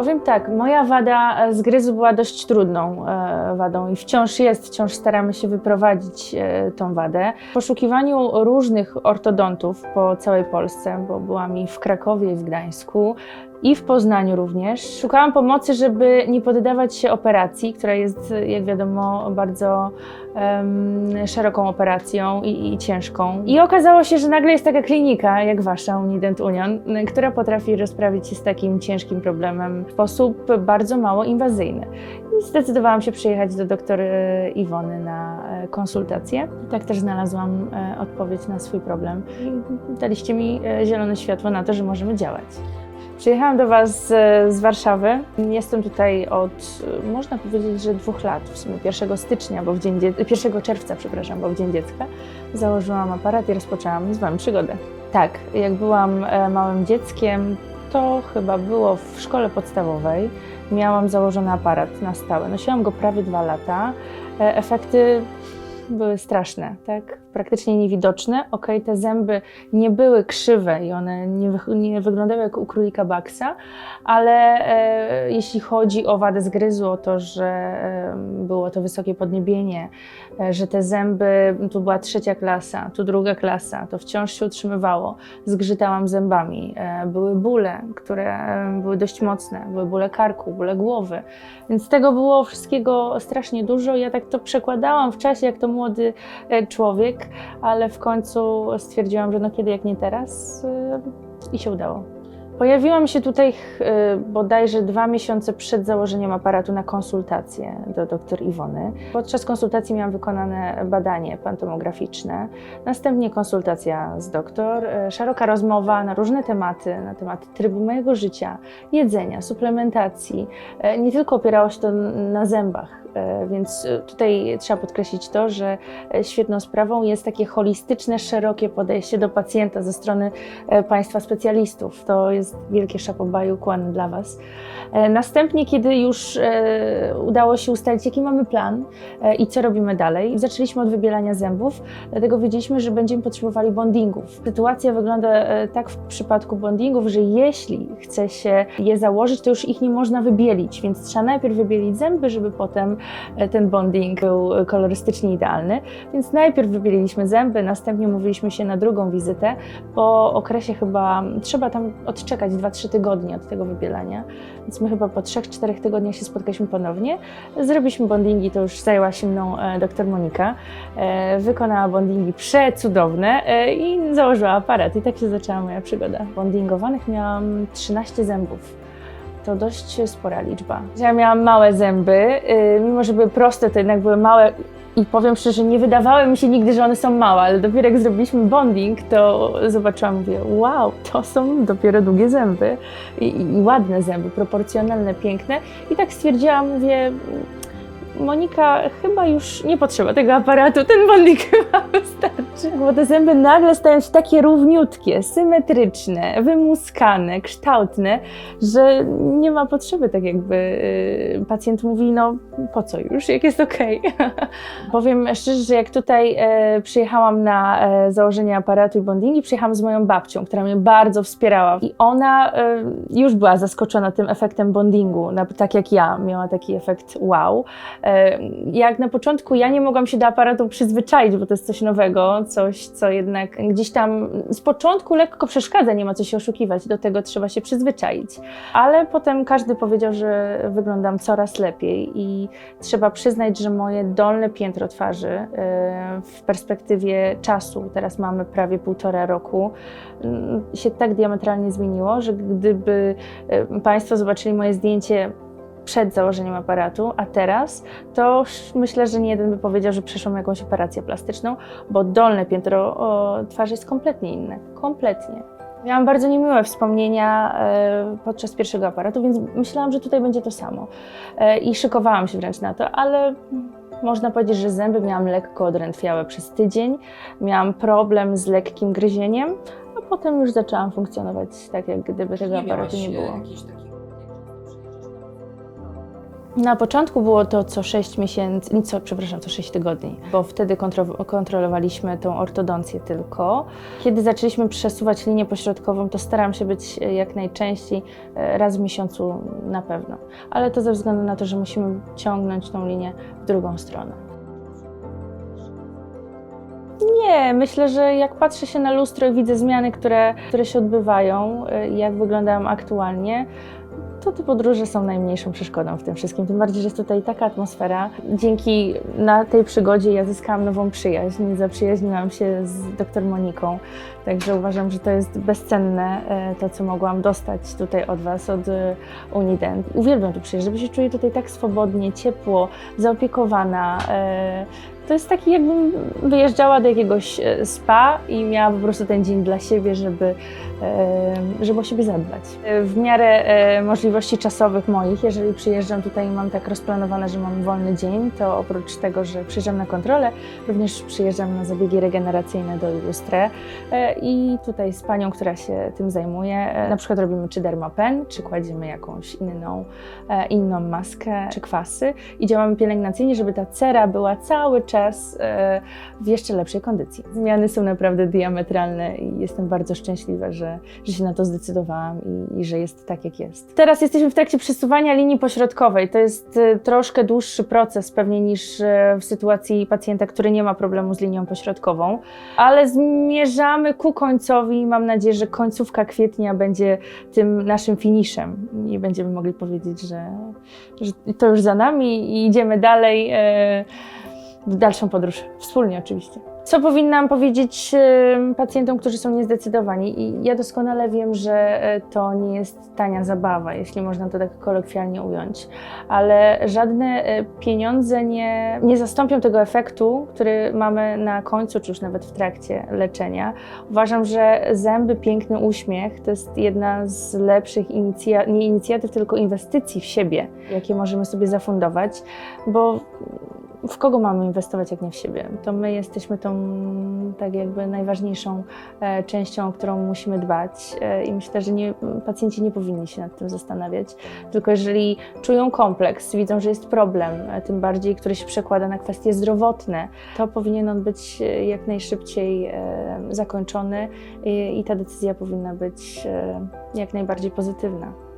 Powiem tak, moja wada e, zgryzu była dość trudną e, wadą i wciąż jest, wciąż staramy się wyprowadzić e, tą wadę. W poszukiwaniu różnych ortodontów po całej Polsce, bo byłam i w Krakowie, i w Gdańsku, i w Poznaniu również. Szukałam pomocy, żeby nie poddawać się operacji, która jest, jak wiadomo, bardzo em, szeroką operacją i, i ciężką. I okazało się, że nagle jest taka klinika jak wasza Unident Union, która potrafi rozprawić się z takim ciężkim problemem w sposób bardzo mało inwazyjny. I zdecydowałam się przyjechać do doktor Iwony na e, konsultację. Tak też znalazłam e, odpowiedź na swój problem. I daliście mi e, zielone światło na to, że możemy działać. Przyjechałam do Was e, z Warszawy. Jestem tutaj od, można powiedzieć, że dwóch lat, w sumie 1 stycznia, bo w dzień dzie- 1 czerwca, przepraszam, bo w Dzień Dziecka założyłam aparat i rozpoczęłam z Wami przygodę. Tak, jak byłam e, małym dzieckiem, to chyba było w szkole podstawowej. Miałam założony aparat na stałe. Nosiłam go prawie dwa lata. E, Efekty były straszne, tak? Praktycznie niewidoczne. Okej, te zęby nie były krzywe i one nie, nie wyglądały jak u królika Baksa, ale e, jeśli chodzi o wadę zgryzu, o to, że e, było to wysokie podniebienie, e, że te zęby, tu była trzecia klasa, tu druga klasa, to wciąż się utrzymywało. Zgrzytałam zębami, e, były bóle, które e, były dość mocne, były bóle karku, bóle głowy, więc tego było wszystkiego strasznie dużo. Ja tak to przekładałam w czasie, jak to młody e, człowiek, ale w końcu stwierdziłam, że no kiedy jak nie teraz e, i się udało. Pojawiłam się tutaj e, bodajże dwa miesiące przed założeniem aparatu na konsultację do dr Iwony. Podczas konsultacji miałam wykonane badanie pantomograficzne, następnie konsultacja z doktor, szeroka rozmowa na różne tematy, na temat trybu mojego życia, jedzenia, suplementacji. Nie tylko opierało się to na zębach, więc e, tutaj trzeba podkreślić to, że e, świetną sprawą jest takie holistyczne, szerokie podejście do pacjenta ze strony e, Państwa specjalistów. To jest wielkie szapobaju ukłon dla Was. E, Następnie, kiedy już e, udało się ustalić, jaki mamy plan e, i co robimy dalej, zaczęliśmy od wybielania zębów, dlatego wiedzieliśmy, że będziemy potrzebowali bondingów. Sytuacja wygląda e, tak w przypadku bondingów, że jeśli chce się je założyć, to już ich nie można wybielić, więc trzeba najpierw wybielić zęby, żeby potem e, ten bonding był e, kolorystycznie idealny. Więc najpierw wybieliliśmy zęby, następnie mówiliśmy się na drugą wizytę. Po okresie chyba trzeba tam odczekać 2-3 tygodnie od tego wybielania, więc my chyba po 3-4 tygodniach się spotkaliśmy ponownie. Zrobiliśmy bondingi, to już zajęła się mną e, doktor Monika. E, wykonała bondingi przecudowne e, i założyła aparat. I tak się zaczęła moja przygoda. Bondingowanych miałam 13 zębów. To dość spora liczba. Ja miałam małe zęby, y, mimo że były proste, to jednak były małe i powiem szczerze, nie wydawały mi się nigdy, że one są małe, ale dopiero jak zrobiliśmy bonding, to zobaczyłam, mówię, wow, to są dopiero długie zęby i, i ładne zęby, proporcjonalne, piękne. I tak stwierdziłam, mówię, Monika, chyba już nie potrzeba tego aparatu, ten bonding chyba wystarczy. Bo te zęby nagle stają się takie równiutkie, symetryczne, wymuskane, kształtne, że nie ma potrzeby, tak jakby y, pacjent mówi, no po co już, jak jest okej. Powiem szczerze, że jak tutaj e, przyjechałam na e, założenie aparatu i bondingi, przyjechałam z moją babcią, która mnie bardzo wspierała i ona e, już była zaskoczona tym efektem bondingu, tak jak ja, miała taki efekt wow. Jak na początku ja nie mogłam się do aparatu przyzwyczaić, bo to jest coś nowego, coś, co jednak gdzieś tam z początku lekko przeszkadza, nie ma co się oszukiwać, do tego trzeba się przyzwyczaić. Ale potem każdy powiedział, że wyglądam coraz lepiej i trzeba przyznać, że moje dolne piętro twarzy w perspektywie czasu, teraz mamy prawie półtora roku, się tak diametralnie zmieniło, że gdyby Państwo zobaczyli moje zdjęcie przed założeniem aparatu, a teraz, to myślę, że nie jeden by powiedział, że przeszłam jakąś operację plastyczną, bo dolne piętro o, twarzy jest kompletnie inne. Kompletnie. Miałam bardzo niemiłe wspomnienia e, podczas pierwszego aparatu, więc myślałam, że tutaj będzie to samo. E, I szykowałam się wręcz na to, ale można powiedzieć, że zęby miałam lekko odrętwiałe przez tydzień. Miałam problem z lekkim gryzieniem, a potem już zaczęłam funkcjonować tak, jak gdyby tego aparatu nie było. Na początku było to co 6 miesięcy, co, przepraszam, co 6 tygodni, bo wtedy kontro- kontrolowaliśmy tą ortodoncję tylko. Kiedy zaczęliśmy przesuwać linię pośrodkową, to staram się być e, jak najczęściej, e, raz w miesiącu na pewno. Ale to ze względu na to, że musimy ciągnąć tą linię w drugą stronę. Nie, myślę, że jak patrzę się na lustro i widzę zmiany, które, które się odbywają, y, jak wyglądam aktualnie, to te podróże są najmniejszą przeszkodą w tym wszystkim. Tym bardziej, że jest tutaj taka atmosfera. Dzięki na tej przygodzie ja zyskałam nową przyjaźń. Zaprzyjaźniłam się z dr Moniką. Także uważam, że to jest bezcenne, e, to co mogłam dostać tutaj od Was, od e, Unident. Uwielbiam tu przyjeżdżać, bo się czuję tutaj tak swobodnie, ciepło, zaopiekowana. To jest taki, jakbym wyjeżdżała do jakiegoś e, spa i miała po prostu ten dzień dla siebie, żeby, żeby o siebie zadbać. E, W miarę e, możliwości czasowych moich, jeżeli przyjeżdżam tutaj i mam tak rozplanowane, że mam wolny dzień, to oprócz tego, że przyjeżdżam na kontrolę, również przyjeżdżam na zabiegi regeneracyjne do Illustre e, i tutaj z panią, która się tym zajmuje, na przykład robimy czy dermapen, czy kładziemy jakąś inną, inną maskę, czy kwasy i działamy pielęgnacyjnie, żeby ta cera była cały czas e, w jeszcze lepszej kondycji. Zmiany są naprawdę diametralne i jestem bardzo szczęśliwa, że, że się na to zdecydowałam i, i że jest tak, jak jest. Teraz jesteśmy w trakcie przesuwania linii pośrodkowej. To jest e, troszkę dłuższy proces pewnie niż e, w sytuacji pacjenta, który nie ma problemu z linią pośrodkową, ale zmierzamy ku końcowi. Mam nadzieję, że końcówka kwietnia będzie tym naszym finiszem i będziemy mogli powiedzieć, że, że to już za nami i idziemy dalej w dalszą podróż. Wspólnie oczywiście. Co powinnam powiedzieć pacjentom, którzy są niezdecydowani? I ja doskonale wiem, że e, to nie jest tania zabawa, jeśli można to tak kolokwialnie ująć, ale żadne e, pieniądze nie, nie zastąpią tego efektu, który mamy na końcu, czy już nawet w trakcie leczenia. Uważam, że zęby, piękny uśmiech to jest jedna z lepszych inicja- nie inicjatyw, tylko inwestycji w siebie, jakie możemy sobie zafundować, bo w kogo mamy inwestować, jak nie w siebie? To my jesteśmy tą tak jakby najważniejszą e, częścią, o którą musimy dbać e, i myślę, że nie, pacjenci nie powinni się nad tym zastanawiać, tylko jeżeli czują kompleks, widzą, że jest problem, e, tym bardziej, który się przekłada na kwestie zdrowotne, to powinien on być jak najszybciej zakończony i, ta decyzja powinna być jak najbardziej pozytywna.